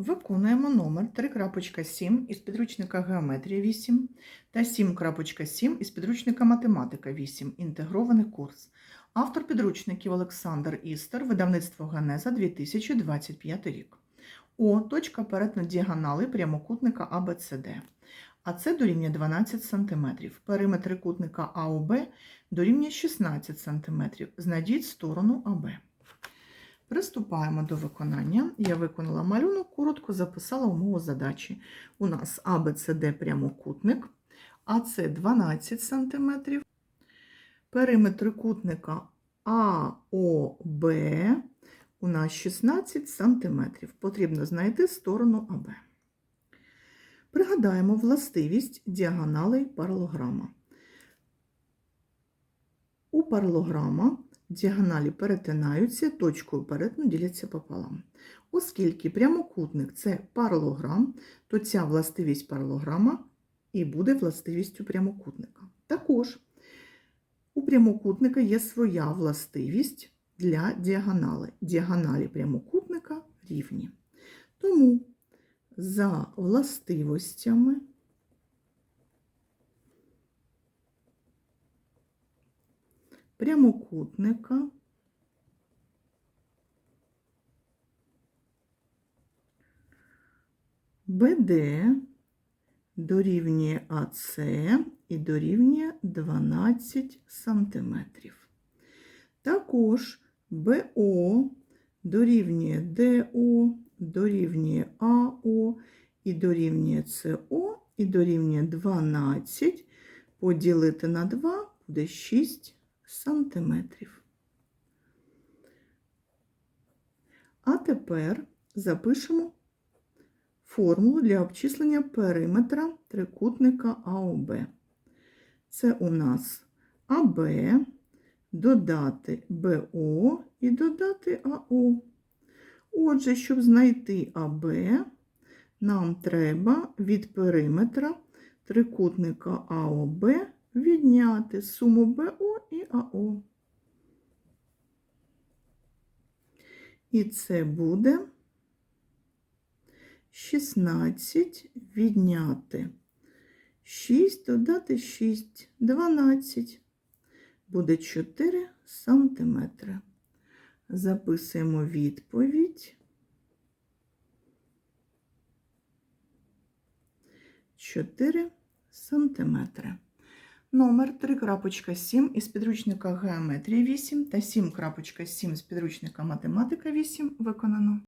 Виконуємо номер 3.7 із підручника Геометрія 8 та 7.7 із підручника Математика 8. Інтегрований курс. Автор підручників Олександр Істер, видавництво Генеза 2025 рік. О. Точка перетину діагонали прямокутника АБЦД. А це дорівнює 12 см. Периметр трикутника АОБ дорівнює 16 см. Знайдіть сторону АБ. Приступаємо до виконання. Я виконала малюнок, коротко записала умову задачі. У нас АБЦД прямокутник, АЦ 12 см. Периметр трикутника АОБ у нас 16 см. Потрібно знайти сторону АБ. Пригадаємо властивість діагоналей паралограма. У паралограма діагоналі перетинаються, точкою перетину діляться пополам. Оскільки прямокутник це паралограм, то ця властивість паралограма і буде властивістю прямокутника. Також у прямокутника є своя властивість для діагонали. Діагоналі прямокутника рівні. Тому за властивостями прямокутника БД дорівнює АС і дорівнює 12 см. Також БО дорівнює ДО, дорівнює АО і дорівнює СО і дорівнює 12 поділити на 2 буде 6 сантиметрів. А тепер запишемо формулу для обчислення периметра трикутника АОБ. Це у нас АБ, додати БО і додати АО. Отже, щоб знайти АБ, нам треба від периметра трикутника АОБ відняти суму БО і АО. І це буде 16 відняти 6, додати 6, 12. Буде 4 сантиметри. Записуємо відповідь. 4 сантиметри. Номер 3.7 із підручника Геометрія 8 та 7.7 з підручника Математика 8 виконано.